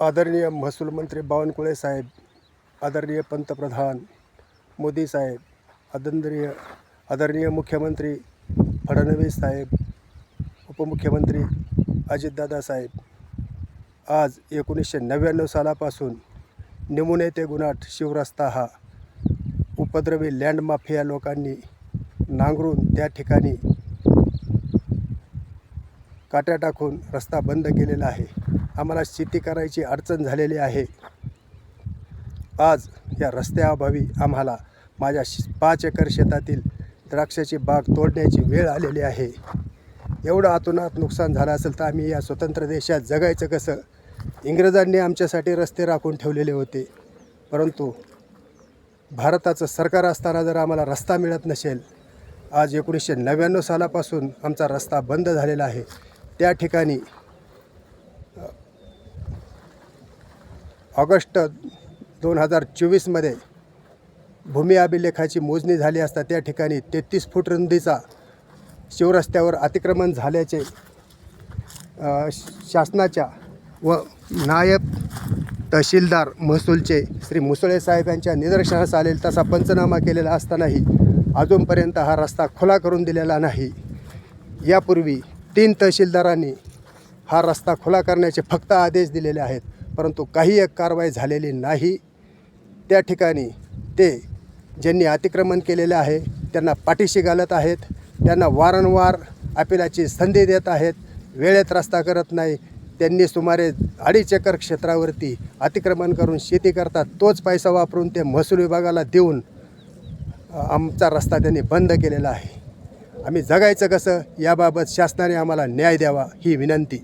आदरणीय महसूल मंत्री बावनकुळे साहेब आदरणीय पंतप्रधान मोदी साहेब आदरणीय आदरणीय मुख्यमंत्री फडणवीस साहेब उपमुख्यमंत्री अजितदादा साहेब आज एकोणीसशे नव्याण्णव सालापासून निमुने ते गुणाट शिवरस्ता हा उपद्रवी लँड माफिया लोकांनी नांगरून त्या ठिकाणी काट्या टाकून रस्ता बंद केलेला आहे. आम्हाला शेती करायची अडचण झालेली आहे. आज या रस्त्याअभावी आम्हाला माझ्या पाच एकर शेतातील द्राक्षाची बाग तोडण्याची वेळ आलेली आहे. एवढं अतोनात नुकसान झालं असेल तर आम्ही या स्वतंत्र देशात जगायचं कसं? इंग्रजांनी आमच्यासाठी रस्ते राखून ठेवलेले होते. परंतु भारताचं सरकार असताना जर आम्हाला रस्ता मिळत नसेल आज एकोणीसशे नव्याण्णव सालापासून आमचा रस्ता बंद झालेला आहे. त्या ठिकाणी ऑगस्ट दोन हजार चोवीसमध्ये भूमी अभिलेखाची मोजणी झाली असता त्या ठिकाणी तेहतीस फूट रुंदीचा शिवरस्त्यावर अतिक्रमण झाल्याचे शासनाच्या व नायब तहसीलदार महसूलचे श्री मुसळे साहेब यांच्या निदर्शनास आलेल तसा पंचनामा केलेला असतानाही अजूनपर्यंत हा रस्ता खुला करून दिलेला नाही. यापूर्वी तीन तहसीलदारांनी हा रस्ता खुला करण्याचे फक्त आदेश दिलेले आहेत. परंतु काही एक कारवाई झालेली नाही. त्या ठिकाणी ते ज्यांनी अतिक्रमण केलेलं आहे त्यांना पाठीशी घालत आहेत त्यांना वारंवार अपिलाची संधी देत आहेत वेळेत रस्ता करत नाही. त्यांनी सुमारे अडीच एकर क्षेत्रावरती अतिक्रमण करून शेती करतात तोच पैसा वापरून ते महसूल विभागाला देऊन आमचा रस्ता त्यांनी बंद केलेला आहे. आम्ही जगायचं कसं याबाबत शासनाने आम्हाला न्याय द्यावा ही विनंती.